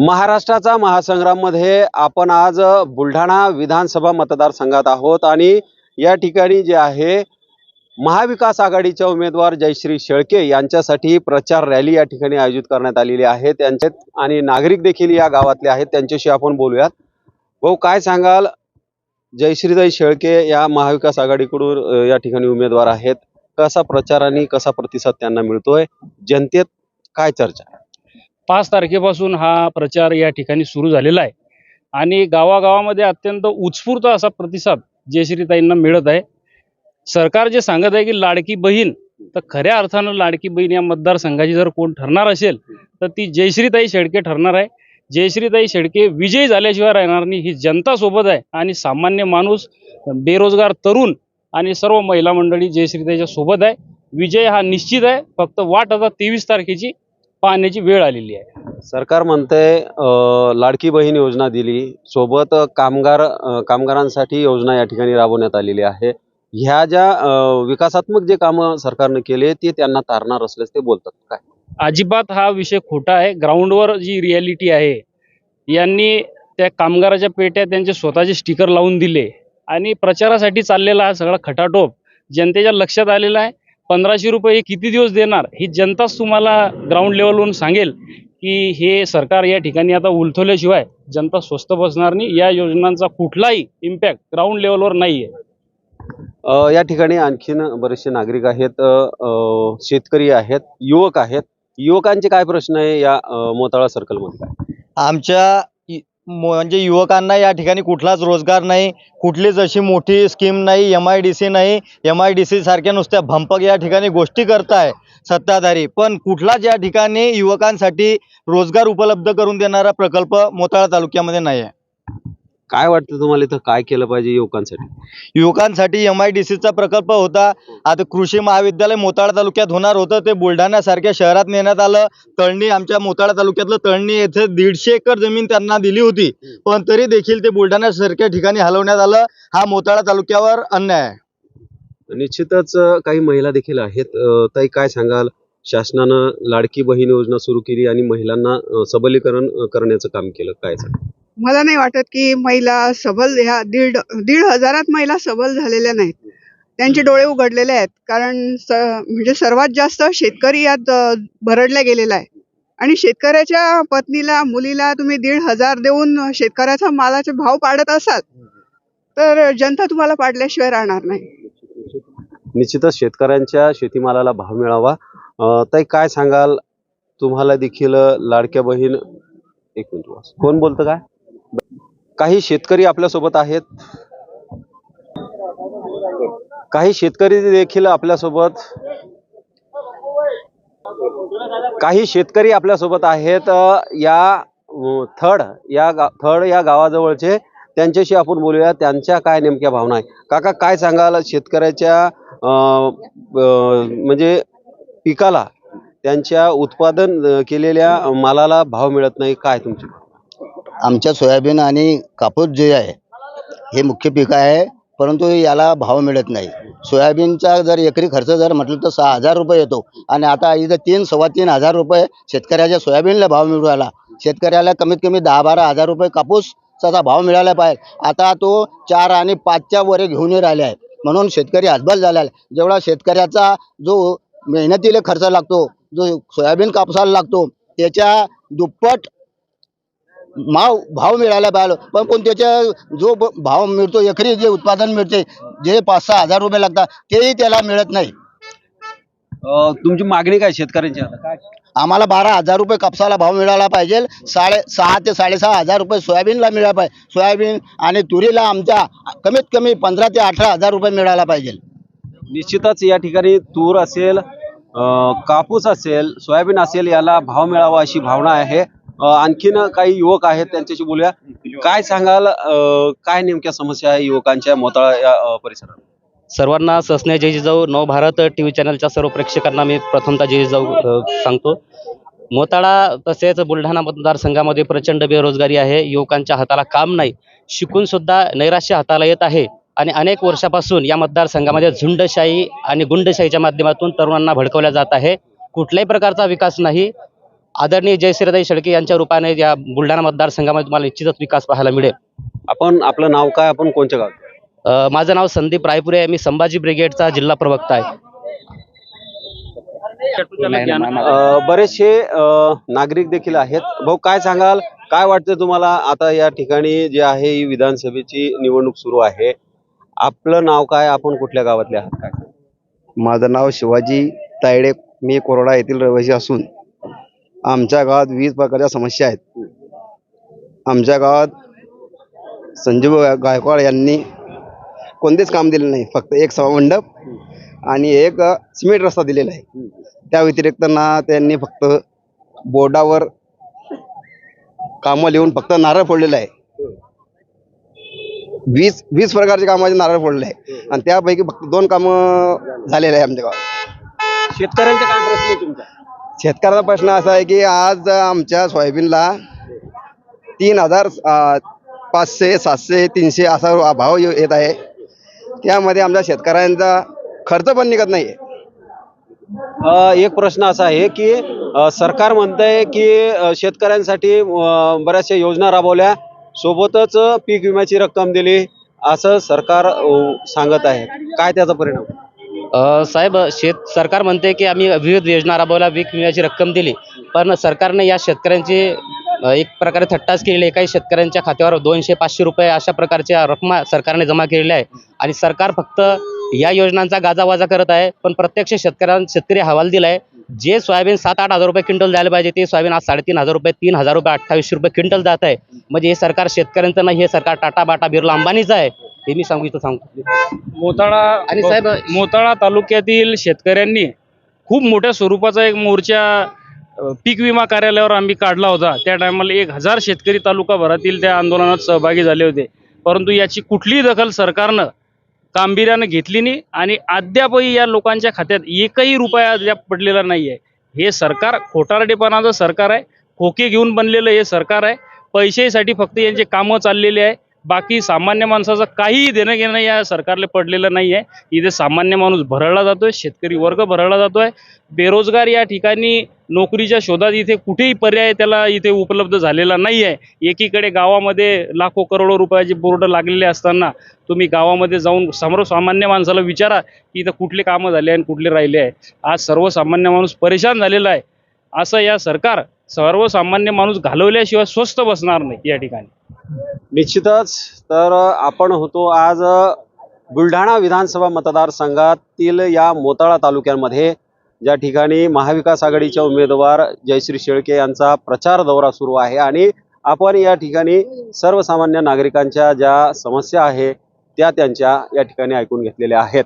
महाराष्ट्राचा महासंग्राममध्ये आपण आज बुलढाणा विधानसभा मतदारसंघात आहोत आणि या ठिकाणी जे आहे महाविकास आघाडीच्या उमेदवार जयश्री शेळके यांच्यासाठी प्रचार रॅली या ठिकाणी आयोजित करण्यात आलेली आहे. त्यांचे आणि नागरिक देखील या गावातले आहेत. त्यांच्याशी आपण बोलूयात. भाऊ काय सांगाल? जयश्रीदाई शेळके या महाविकास आघाडीकडून या ठिकाणी उमेदवार आहेत. कसा प्रचार आणि कसा प्रतिसाद त्यांना मिळतोय? जनतेत काय चर्चा? पाच तारखेपासून हा प्रचार या ठिकाणी सुरू झालेला आहे. आणि गावागावामध्ये अत्यंत उत्स्फूर्त असा प्रतिसाद जयश्रीताईंना मिळत आहे. सरकार जे सांगत आहे की लाडकी बहीण तर खऱ्या अर्थानं लाडकी बहीण या मतदारसंघाची जर कोण ठरणार असेल तर ती जयश्रीताई शेळके ठरणार आहे. जयश्रीताई शेळके विजयी झाल्याशिवाय राहणार नाही ही जनता सोबत आहे. आणि सामान्य माणूस बेरोजगार तरुण आणि सर्व महिला मंडळी जयश्रीताईच्या सोबत आहे. विजय हा निश्चित आहे फक्त वाट आता तेवीस तारखेची पाहण्याची वेळ आलेली आहे. सरकार म्हणतंय अ, लाडकी बहीण योजना दिली. सोबत कामगार अ, कामगारांसाठी योजना या ठिकाणी राबवण्यात आलेली आहे. ह्या ज्या अ, विकासात्मक जे कामं सरकारने केले ते त्यांना तारणार असल्यास ते बोलतात. काय? अजिबात हा विषय खोटा आहे. ग्राउंडवर जी रियालिटी आहे यांनी त्या कामगाराच्या पेट्या त्यांचे स्वतःचे स्टिकर लावून दिले. आणि प्रचारासाठी चाललेला हा सगळा खटाटोप जनतेच्या लक्षात आलेला आहे. पंधराशे रुपये हे किती दिवस देणार? ही जनताच तुम्हाला ग्राउंड लेवलवरून सांगेल की हे सरकार या ठिकाणी आता उलथवल्याशिवाय जनता स्वस्त बसणार नाही. या योजनांचा कुठलाही इम्पॅक्ट ग्राउंड लेवलवर नाही आहे अ, या ठिकाणी आणखीन बरेचसे नागरिक आहेत शेतकरी आहेत युवक आहेत. युवकांचे काय प्रश्न आहे या मोताळा सर्कलमध्ये काय आमच्या म्हणजे युवकांना या ठिकाणी कुठलाच रोजगार नाही कुठलीच अशी मोठी स्कीम नाही एम आय डी सी नाही एम आय डी सी सारख्या नुसत्या भंपक या ठिकाणी गोष्टी करताय सत्ताधारी. पण कुठलाच या ठिकाणी युवकांसाठी रोजगार उपलब्ध करून देणारा प्रकल्प मोताळा तालुक्यामध्ये नाही आहे काय वाटतं तुम्हाला इथं? काय केलं पाहिजे युवकांसाठी? युवकांसाठी एम आय डी सीचा प्रकल्प होता. आता कृषी महाविद्यालय मोताळा तालुक्यात होणार होतं. ते बुलढाण्यासारख्या शहरात नेण्यात आलं. तळणी आमच्या मोताळा तालुक्यातलं तळणी येथे दीडशे एकर जमीन त्यांना दिली होती. पण तरी देखील ते बुलढाण्यासारख्या ठिकाणी हलवण्यात आलं. हा मोताळा तालुक्यावर अन्याय आहे. निश्चितच काही महिला देखील आहेत. ताई काय सांगाल? शासनानं लाडकी बहीण योजना सुरू केली आणि महिलांना सबलीकरण करण्याचं काम केलं. काय सांगाल? मला नाही वाटत की महिला सबल ह्या दीड दीड हजारात महिला सबल झालेल्या नाहीत. त्यांचे डोळे उघडलेले आहेत. कारण स म्हणजे सर्वात जास्त शेतकरी यात भरडला गेलेला आहे. आणि शेतकऱ्याच्या पत्नीला मुलीला तुम्ही दीड हजार देऊन शेतकऱ्याचा मालाचे भाव पाडत असाल तर जनता तुम्हाला पाडल्याशिवाय राहणार नाही. निश्चितच शेतकऱ्यांच्या शेतीमालाला भाव मिळावा. ताई काय सांगाल? तुम्हाला देखील लाडक्या बहीण एक मिनिट कोण बोलतं काय? काही शेतकरी आपल्यासोबत आहेत. काही शेतकरी देखील आपल्यासोबत. काही शेतकरी आपल्यासोबत आहेत. या थड या गा थड या गावाजवळचे. त्यांच्याशी आपण बोलूया. त्यांच्या काय नेमक्या भावना आहे काका काय सांगाल शेतकऱ्याच्या म्हणजे पिकाला? त्यांच्या उत्पादन केलेल्या मालाला भाव मिळत नाही. काय तुमची? आमच्या सोयाबीन आणि कापूस जे आहे हे मुख्य पीक आहे परंतु याला भाव मिळत नाही. सोयाबीनचा जर एकरी खर्च जर म्हटलं तर सहा हजार रुपये येतो. आणि आता इथं तीन सव्वा तीन हजार रुपये शेतकऱ्याच्या सोयाबीनला भाव मिळू राहिला. शेतकऱ्याला कमीत कमी दहा बारा हजार रुपये कापूसचा भाव मिळाला पाहिजे. आता तो चार आणि पाचच्या वरे घेऊन राहिले आहे. म्हणून शेतकरी हतबल झाला आहे. जेवढा शेतकऱ्याचा जो मेहनतीला खर्च लागतो जो सोयाबीन कापसाला लागतो त्याच्या दुप्पट माव भाव मिळायला पाहिजे पण पण त्याच्या जो भाव मिळतो एकरी जे उत्पादन मिळते जे पाच सहा हजार रुपये लागतात तेही त्याला मिळत नाही. अ, तुमची मागणी काय शेतकऱ्यांची? आता काय आम्हाला बारा हजार रुपये कापसाला भाव मिळाला पाहिजे साडे सहा ते साडेसहा हजार रुपये सोयाबीनला मिळाला पाहिजे सोयाबीन आणि तुरीला आमच्या कमीत कमी पंधरा ते अठरा हजार रुपये मिळाला पाहिजे. निश्चितच या ठिकाणी तूर असेल अ, कापूस असेल सोयाबीन असेल याला भाव मिळावा अशी भावना आहे. आणखीन काही युवक आहेत त्यांच्याशी बोलूया. काय सांगाल अ, काय नेमक्या समस्या आहे युवकांच्या मोताळा या परिसरात? सर्वांना ससने जय जिजाऊ नवभारत टी व्ही चॅनलच्या सर्व प्रेक्षकांना मी प्रथमतः जय जिजाऊ सांगतो. मोताळा तसेच बुलढाणा मतदारसंघामध्ये प्रचंड बेरोजगारी आहे. युवकांच्या हाताला काम नाही. शिकून सुद्धा नैराश्य हाताला येत आहे. आणि अनेक वर्षापासून या मतदारसंघामध्ये झुंडशाही आणि गुंडशाहीच्या माध्यमातून तरुणांना भडकवल्या जात आहे. कुठल्याही प्रकारचा विकास नाही. आदरणीय जयश्रीताई शेळके यांच्या रूपाने या बुलढाणा मतदारसंघामध्ये तुम्हाला निश्चितच विकास पाहायला मिळेल. आपण आपलं नाव काय? आपण कोणत्या गाव अ, माझं नाव संदीप रायपुरे आहे. मी संभाजी ब्रिगेडचा जिल्हा प्रवक्ता आहे. अ, बरेचसे अ, नागरिक देखील आहेत. भाऊ काय सांगाल? काय वाटतं तुम्हाला? आता या ठिकाणी जे आहे ही विधानसभेची निवडणूक सुरू आहे. आपलं नाव काय? आपण कुठल्या गावातले आहात? काय? माझं नाव शिवाजी तायडे. मी कोरोडा येथील रहिवासी असून आमच्या गावात विविध प्रकारच्या समस्या आहेत. आमच्या गावात संजीव गायकवाड यांनी कोणतेच काम दिले नाही. फक्त एक सभामंडप आणि एक सिमेंट रस्ता दिलेला आहे. त्या व्यतिरिक्त ना त्यांनी फक्त बोर्डावर कामं लिहून फक्त नारळ फोडलेलं आहे. वीस वीस प्रकारचे कामाचे नारळ फोडले आहे. आणि त्यापैकी फक्त दोन कामं झालेले आहे आमच्या गावात. शेतकऱ्यांचा काय प्रश्न तुमचा शेतकऱ्याचा प्रश्न असा आहे की आज आमच्या सोयाबीनला तीन हजार पाचशे सातशे तीनशे असा भाव येत आहे. त्यामध्ये आमच्या शेतकऱ्यांचा खर्च पण निघत नाही एक प्रश्न असा आहे की सरकार सरकार आहे की शेतकऱ्यांसाठी बऱ्याचशा योजना राबवल्या. सोबतच पीक विम्याची रक्कम दिली. असं सरकार सांगत आहे. काय त्याचा परिणाम? साहेब शेत सरकार म्हणते की आम्ही विविध योजना राबवल्या पीक विम्याची रक्कम दिली. पण सरकारने या शेतकऱ्यांची एक प्रकारे थट्टाच केलेली आहे. काही शेतकऱ्यांच्या खात्यावर दोनशे पाचशे रुपये अशा प्रकारच्या रकमा सरकारने जमा केलेल्या आहे आणि सरकार फक्त या योजनांचा गाजावाजा करत आहे. पण प्रत्यक्ष शेतकऱ्यां शेतकरी हवाल दिलाय. जे सोयाबीन सात आठ हजार रुपये क्विंटल द्यायला पाहिजे ते सोयाबीन आज साडेतीन हजार रुपये तीन हजार रुपये अठ्ठावीसशे रुपये क्विंटल जात आहे. म्हणजे हे सरकार शेतकऱ्यांचं नाही हे सरकार टाटा बाटा बिर्ला अंबानीचं आहे. हे मी सांगू इथं सांगतो मोताळा आणि साहेब- मोताळा तालुक्यातील शेतकऱ्यांनी खूप मोठ्या स्वरूपाचा एक मोर्चा अ, पीक विमा कार्यालयावर आम्ही काढला होता. त्या टायमाला एक हजार शेतकरी तालुकाभरातील त्या आंदोलनात सहभागी झाले होते. परंतु याची कुठलीही दखल सरकारनं गांभीर्यानं घेतली नाही आणि अद्यापही या लोकांच्या खात्यात एकही रुपया अद्याप पडलेला नाही आहे हे सरकार खोटारडेपणाचं सरकार आहे. खोके घेऊन बनलेलं हे सरकार आहे. पैशासाठी फक्त यांचे कामं चाललेले आहे. बाकी सामान्य माणसाचं काहीही देणं घेणं या सरकारला पडलेलं नाही आहे इथे सामान्य माणूस भरळला जातोय शेतकरी वर्ग भरळला जातोय. बेरोजगार या ठिकाणी नोकरीच्या शोधात इथे कुठेही पर्याय त्याला इथे उपलब्ध झालेला नाही आहे एकीकडे गावामध्ये लाखो करोडो रुपयाचे बोर्ड लागलेले असताना तुम्ही गावामध्ये जाऊन सर्वसामान्य माणसाला विचारा की इथं कुठले कामं झाले आणि कुठले राहिले आहे. आज सर्वसामान्य माणूस परेशान झालेला आहे. असं या सरकार सर्वसामान्य माणूस घालवल्याशिवाय स्वस्त बसणार नाही या ठिकाणी. निश्चितच तर आपण होतो आज बुलढाणा विधानसभा मतदारसंघातील या मोताळा तालुक्यांमध्ये ज्या ठिकाणी महाविकास आघाडीच्या उमेदवार जयश्री शेळके यांचा प्रचार दौरा सुरू आहे आणि आपण या ठिकाणी सर्वसामान्य नागरिकांच्या ज्या समस्या आहे त्या त्यांच्या या ठिकाणी ऐकून घेतलेल्या आहेत.